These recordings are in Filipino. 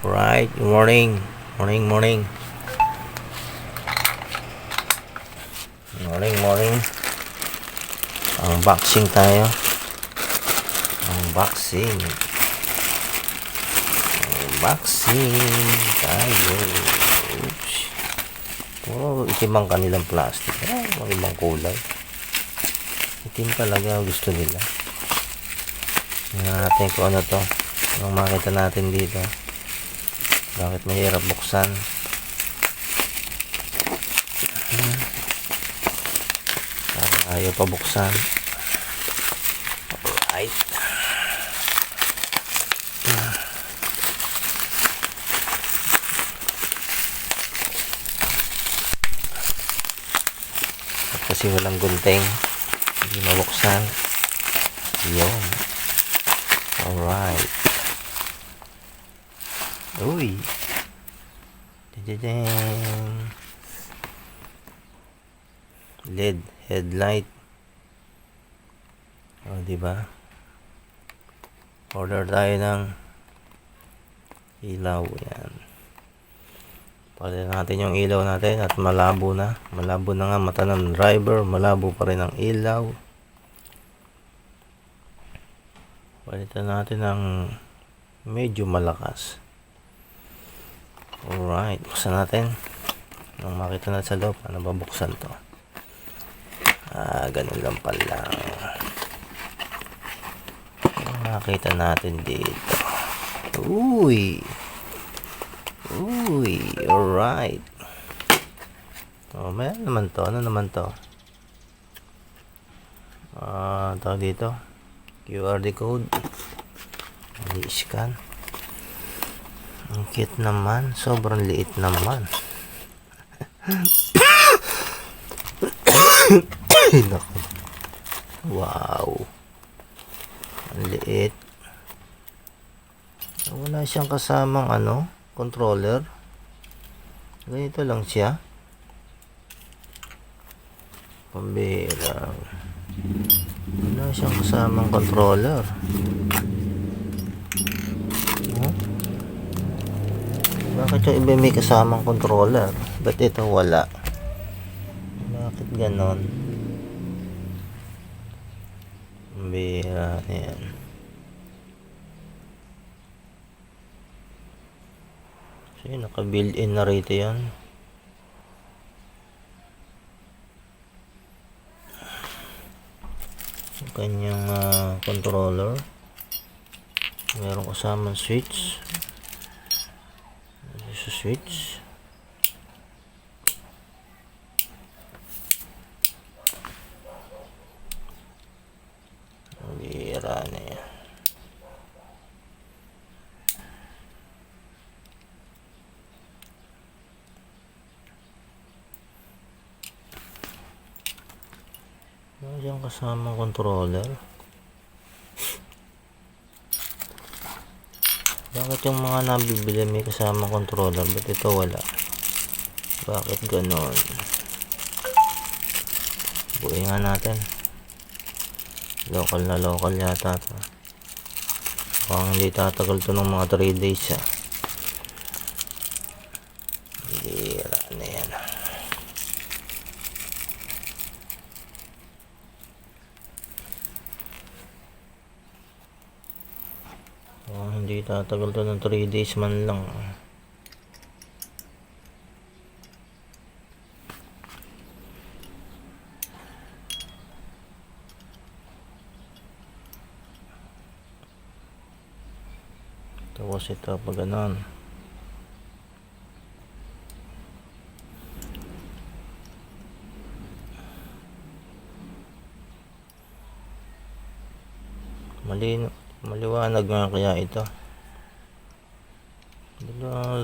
Right, morning. Morning, morning. Morning, morning. Unboxing tayo. Unboxing. Unboxing tayo. Oops. Puro itim ang kanilang plastic. Ah, mga ibang kulay. Itim talaga gusto nila. Tingnan natin kung ano to. Anong makita natin dito. Bakit mahirap buksan? Parang ayaw pa buksan. Alright. At kasi walang gunting. Hindi mabuksan. Yun. Alright. Uy. Ding. LED headlight. O, di ba? Order tayo ng ilaw yan. Palitan natin yung ilaw natin at malabo na. Malabo na nga mata ng driver. Malabo pa rin ang ilaw. Palitan natin ng medyo malakas. Alright, buksan natin. Nung makita na sa loob, ano ba buksan to? Ah, ganun lang pala. Makita natin dito. Uy! Uy! Alright. Oh, ano naman to? Ano naman to? Ah, tawag dito. QR code. I-scan. Ang cute naman. Sobrang liit naman. Wow. Ang liit. Wala siyang kasamang ano, controller. Ganito lang siya. Pambira. Wala siyang kasamang controller. Bakit yung iba may kasamang controller? Ba't ito wala? Bakit ganon? Bira yan. So yun, naka-built-in na rito yan. Yung kanyang ah, controller. Meron kasamang switch. Sa switch. Bira na yan. Ano yung kasamang controller? Bakit yung mga nabibili may kasama controller? Ba't ito wala? Bakit ganon? Buhay nga natin. Local na local yata to. Mukhang hindi tatagal to ng mga 3 days ah. Bira na yan. Hindi tatagal to ng 3 days man lang. Tapos ito pag ganon. Malino, maliwanag nga kaya ito.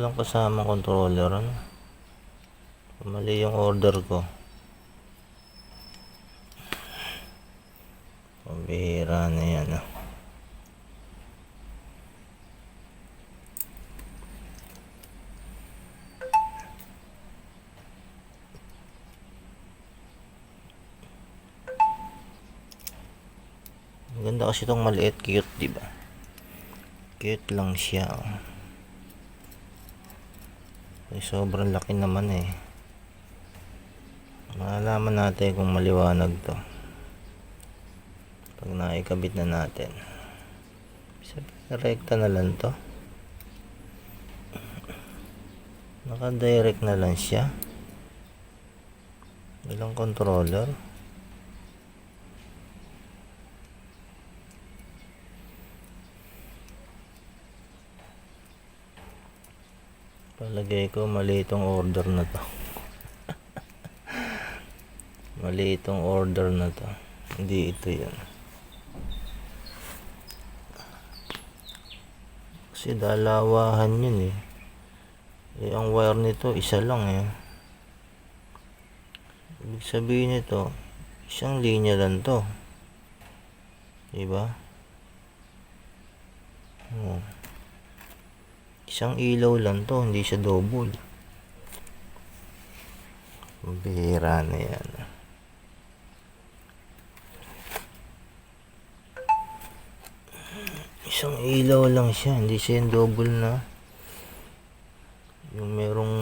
Dalawa lang kasama controller ano. Mali yung order ko. Pambihira na yan ah. Maganda kasi itong maliit, cute, di ba? Cute lang siya. oh. Eh, sobrang laki naman eh. Malalaman natin kung maliwanag to. Pag naikabit na natin. Rekta na lang to. Naka-direct na lang siya. Ilang controller. Palagay ko mali itong order na to. mali itong order na to. Hindi ito yan. Kasi dalawahan yun eh. Eh, ang wire nito, isa lang eh. Ibig sabihin nito, isang linya lang to. Diba? Oh. Isang ilaw lang to, hindi siya double. Bihira na yan. Isang ilaw lang siya, hindi siya yung double na. Yung merong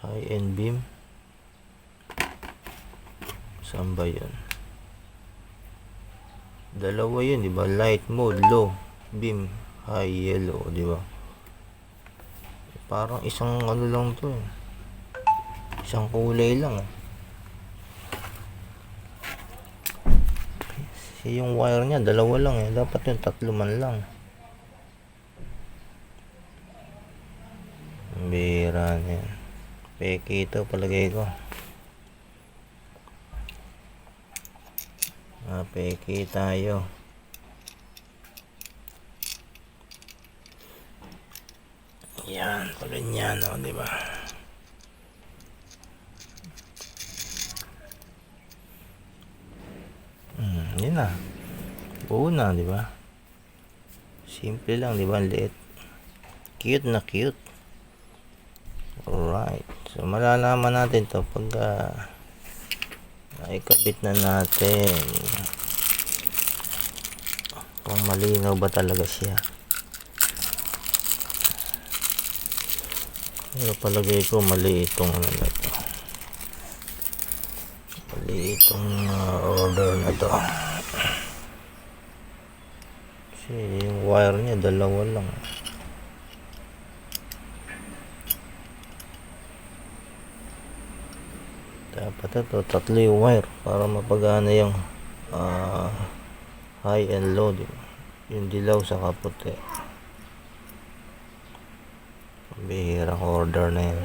high-end beam. Saan ba yun? Dalawa yun, di ba? Light mode, low beam, high yellow, di ba? Parang isang ano lang to eh. Isang kulay lang eh. Yung wire niya, dalawa lang eh. Dapat yung tatlo man lang. Ang Bira na yan. Peke ito palagay ko. Ah, peke tayo. Yan, pag ganyan, o, di ba? Hmm, yun na. Buo na, di ba? Simple lang, di ba? Ang liit. Cute na cute. Alright. So, malalaman natin to pag uh, naikabit na natin. Kung malinaw ba talaga siya. Pero palagay ko mali itong ano na to. Mali itong uh, order na to. Kasi yung wire niya dalawa lang. Dapat ito tatlo yung wire para mapagana yung ah, high and low. Yung dilaw sa kaputi. Bihirang order na yan.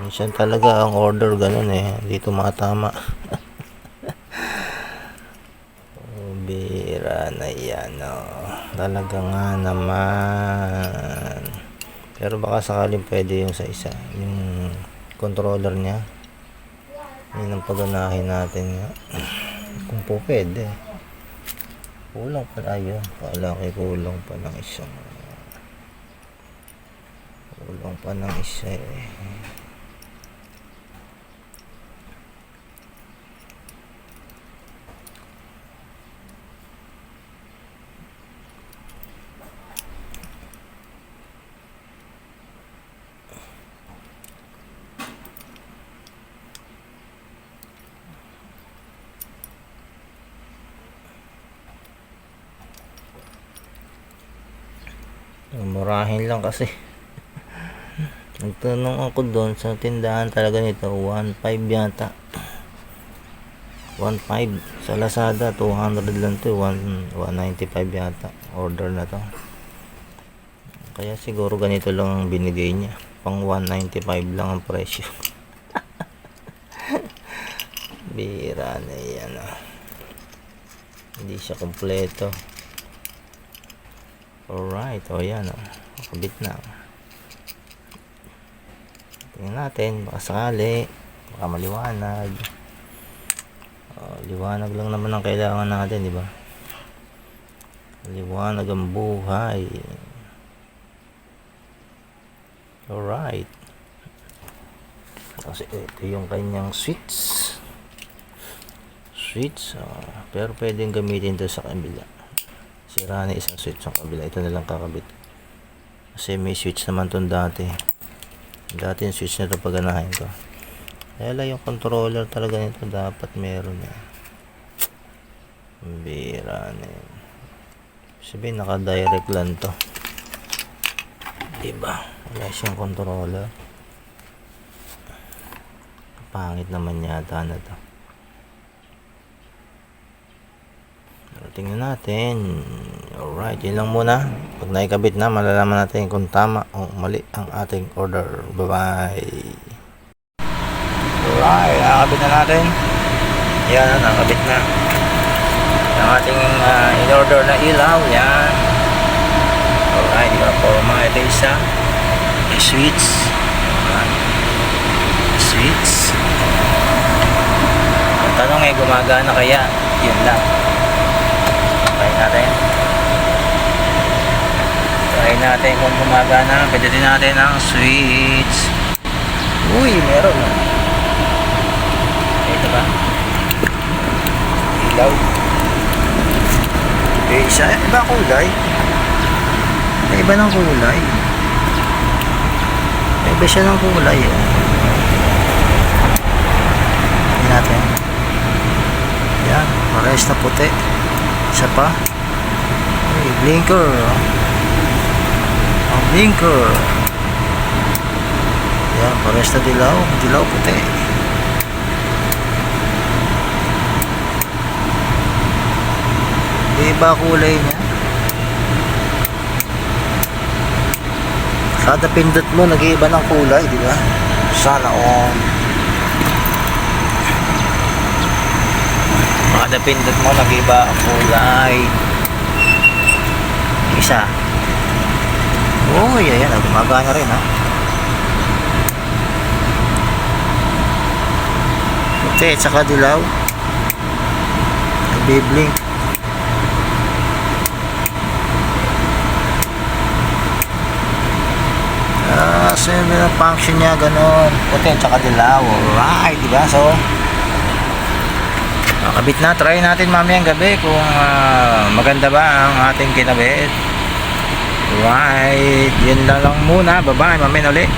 Minsan talaga ang order ganun eh. Hindi tumatama. oh, bihira na yan oh. Talaga nga naman. Pero baka sakaling pwede yung sa isa. Yung controller niya. Yun ang paganahin natin nga. Kung po pwede. Kulang pa ayun. Kala ko kulang pa ng isang Kulang pa ng isa eh. Murahin lang kasi. Nagtanong ako doon sa tindahan talaga nito, 1.5 yata. 1.5 sa Lazada 200 lang to 1, 195 yata order na to. Kaya siguro ganito lang ang binigay niya pang 195 lang ang presyo. Bira na yan ah. hindi siya kompleto alright o yan o kabit na tingnan natin baka sakali baka maliwanag Oh, liwanag lang naman ang kailangan natin, di ba? Liwanag ang buhay. Alright. Kasi ito yung kanyang switch. Switch. Oh, pero pwedeng gamitin to sa kabila. Sira na isang switch sa kabila. Ito na lang kakabit. Kasi may switch naman tong dati. Dati yung switch na ito paganahin ko. Lang yung controller talaga nito dapat meron eh. Bira na yun. Sabihin naka-direct lang to. Diba? Wala siyang controller. Pangit naman yata na to. Pero tingnan natin. Alright, yun lang muna. Pag naikabit na, malalaman natin kung tama o mali ang ating order. Bye-bye. Alright, nakakabit na natin. Yan, nakakabit na. Ang ating ah, in-order na ilaw. Yan. Alright, di ba po mga ito isa. May switch. Switch. Ang tanong ay gumagana kaya? Yun lang. Try natin. Try natin kung gumagana. Pwede din natin ang switch. Uy, meron. Ito ba? Ilaw. Eh, isa. Iba kulay. May iba ng kulay. May iba siya ng kulay. Eh. Natin. Yan. Parehas na puti. Isa pa. Ay, blinker. oh. Ang blinker. Yan. Parehas na dilaw. Dilaw puti. Iba kulay niya. Kada pindot mo, nag-iiba ng kulay, di ba? Sana all. Pindot mo, nag-iiba ang kulay. Isa. Uy, ayan, ah, gumagana rin, ha? Puti, tsaka dilaw. Nagbiblink. Ah, so yun yung function niya, ganun. Puti, tsaka dilaw. Alright, di ba? So, nakabit na. Try natin mamayang gabi kung ah, maganda ba ang ating kinabit. Right. Yun na lang muna. Bye-bye. Mamaya ulit.